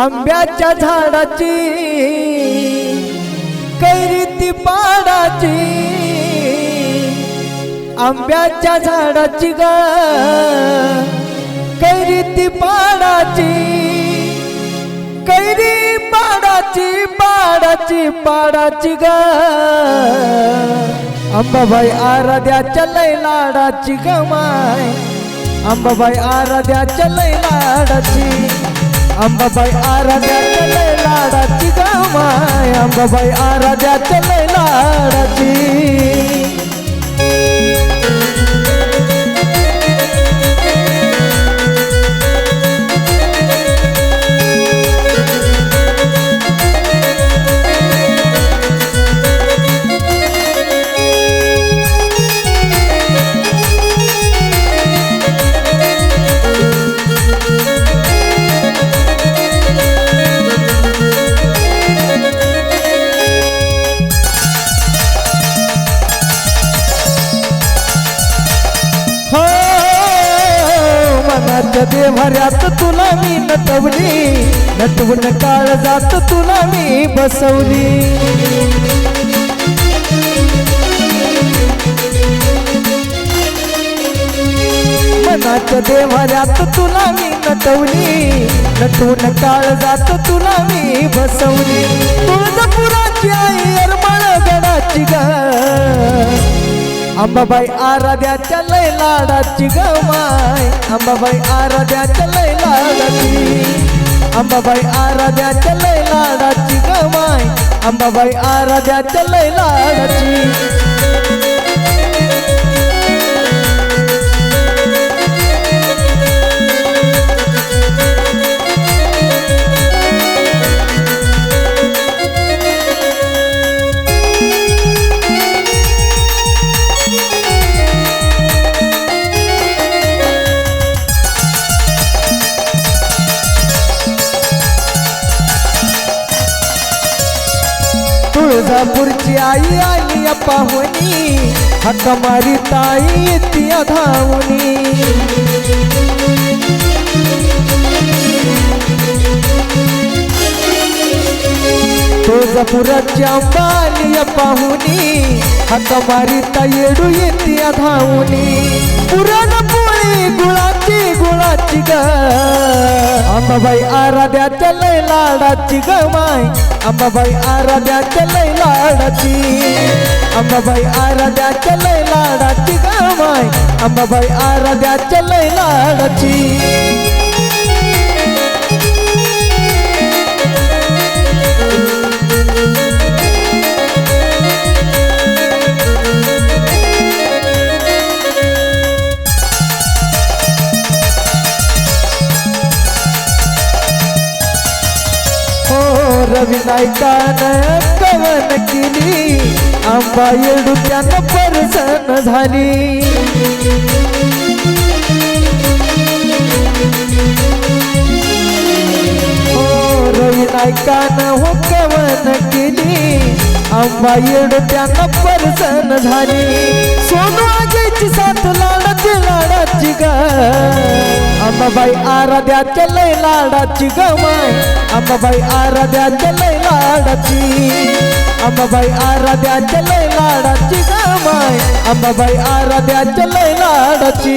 आंब्याच्या झाडाची कैरी ती पाडाची. आंब्याच्या झाडाची ग कैरी ती पाडाची. कैरी पाडाची पाडाची पाडाची ग. अंबाबाई आराध्याच्या लय लाडाची गमाय अंबाबाई आराध्याच्या लय लाडाची अंबाबाई आराध्याच्या लय लाडाची गमाय अंबाबाई आराध्याच्या लय लाडाची. मनाच्या देव्हाऱ्यात तुला मी नटवली. नटवून काळ जात तुला मी बसवली. मनाच्या देवाऱ्यात तुला मी नटवली. नटवून काळ जात तुला मी बसवली. तुळजापुराची आई अरमळ गडाची ग. अंबाबाई आराध्याच्या लय लाडाची गमाय अंबाबाई आराध्याच्या लय लाडाची. अंबाबाई आराध्याच्या लय लाडाची गमाय अंबाबाई आराध्याच्या लय लाडाची. तुळजापूरची आई आली पाहुणी हक्क मारी ताई ती धावणी तुळजापुराची अंबाली पाहुणी हक्क मारी येडू येते धावणी पुरण पोळी गुळाची गुळाची ग. अंबाबाई आराध्याच्या लय लाडाची ग अंबाबाई आराध्याच्या लय लाडाची. अंबाबाई आराध्याच्या लय लाडाची ग अंबाबाई आराध्याच्या लय लाडाची. रविनायकान कवन केली. आंबा येडुक्यानं परसन झाली. हो रवी हो कवन केली. आंबा येडुक्यानं परसन झाली. सोनू अंबाबाई आराध्याच्या लय लाडाची गमाय अंबाबाई आराध्याच्या लय लाडाची. अंबाबाई आराध्याच्या लय लाडाची गमाय अंबाबाई आराध्याच्या लय लाडाची.